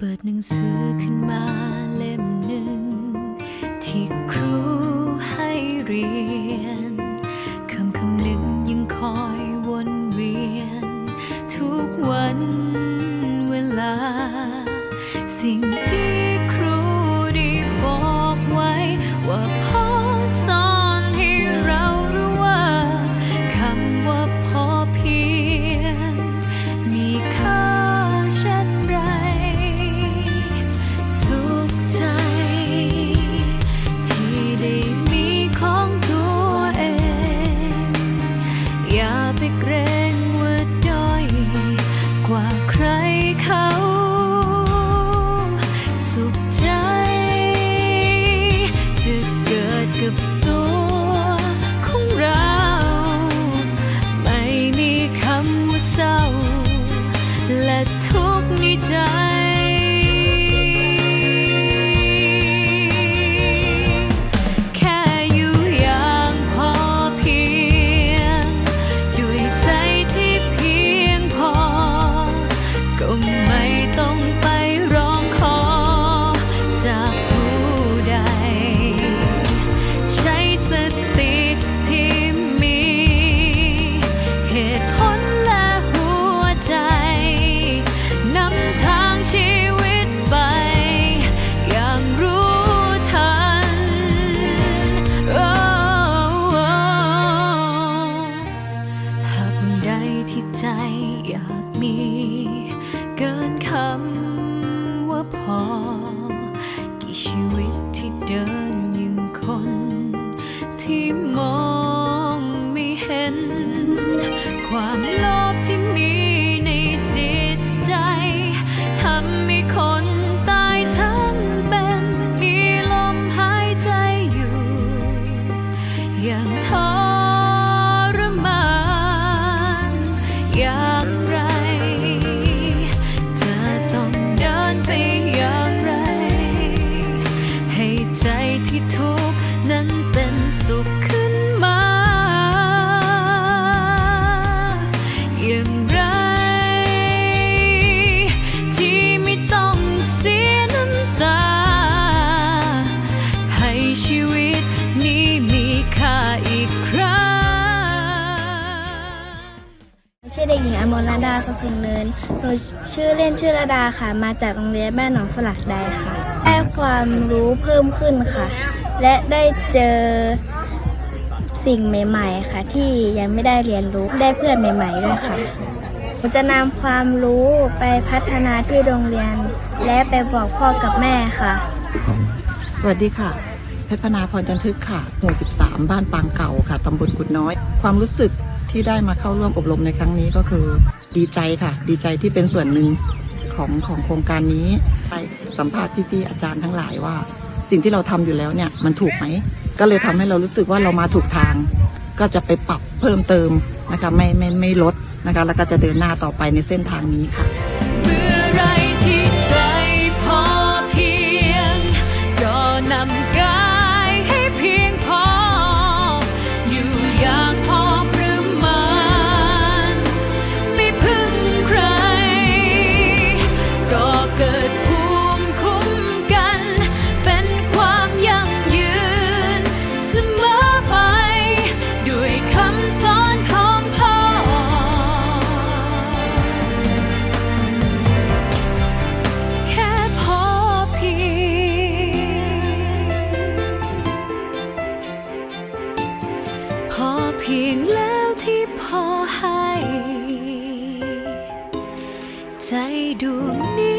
ปิดหนังสือขึ้นมาเล่มหนึ่งที่ครูให้เรียน คำว่าพอ กี่ชีวิตที่เดิน ที่ทุกนั้นเป็นสุขขึ้นมา อย่างไร ที่ไม่ต้องเสียน้ำตา ให้ชีวิตนี้มีค่าอีกครั้งชื่อเด็กหญิงอมรดาสสุงเนินหนูชื่อเล่นชื่อระดาค่ะ มาจากโรงเรียนบ้านหนองสลักใดค่ะ ได้ความรู้เพิ่มขึ้นค่ะ และได้เจอสิ่งใหม่ๆ ค่ะ ที่ยังไม่ได้เรียนรู้ได้เพื่อนใหม่ ๆ ด้วยค่ะหนูจะนำความรู้ไปพัฒนาที่โรงเรียน และไปบอกพ่อกับแม่ค่ะ สวัสดีค่ะ เพชรพนาพรจันทึกค่ะ หมู่ 13 บ้านปางเก่าค่ะ ตำบลกุดน้อย ความรู้สึกที่ได้มาเข้าร่วมอบรมในครั้งนี้ก็คือ ดีใจค่ะ ดีใจที่เป็นส่วนหนึ่งของของโครงการนี้ไป สัมภาษณ์พี่ๆอาจารย์ทั้งหลายว่า สิ่งที่เราทำอยู่แล้วเนี่ยมันถูกไหมก็เลยทำให้เรารู้สึกว่าเรามาถูกทาง ก็จะไปปรับเพิ่มเติมนะคะไม่ไม่ไม่ลดนะคะแล้วก็จะเดินหน้าต่อไปในเส้นทางนี้ค่ะ ใจดวงนี้